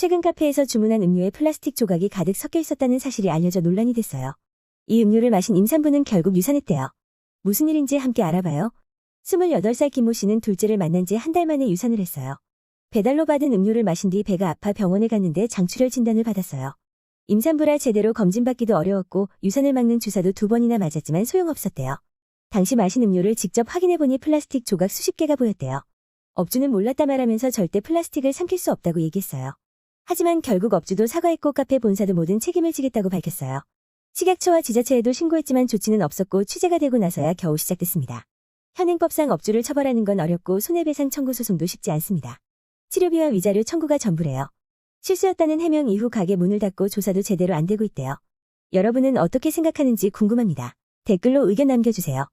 최근 카페에서 주문한 음료에 플라스틱 조각이 가득 섞여 있었다는 사실이 알려져 논란이 됐어요. 이 음료를 마신 임산부는 결국 유산했대요. 무슨 일인지 함께 알아봐요. 28살 김모 씨는 둘째를 만난 지 한 달 만에 유산을 했어요. 배달로 받은 음료를 마신 뒤 배가 아파 병원에 갔는데 장출혈 진단을 받았어요. 임산부라 제대로 검진받기도 어려웠고 유산을 막는 주사도 두 번이나 맞았지만 소용없었대요. 당시 마신 음료를 직접 확인해보니 플라스틱 조각 수십 개가 보였대요. 업주는 몰랐다 말하면서 절대 플라스틱을 삼킬 수 없다고 얘기했어요. 하지만 결국 업주도 사과했고 카페 본사도 모든 책임을 지겠다고 밝혔어요. 식약처와 지자체에도 신고했지만 조치는 없었고 취재가 되고 나서야 겨우 시작됐습니다. 현행법상 업주를 처벌하는 건 어렵고 손해배상 청구 소송도 쉽지 않습니다. 치료비와 위자료 청구가 전부래요. 실수였다는 해명 이후 가게 문을 닫고 조사도 제대로 안 되고 있대요. 여러분은 어떻게 생각하는지 궁금합니다. 댓글로 의견 남겨주세요.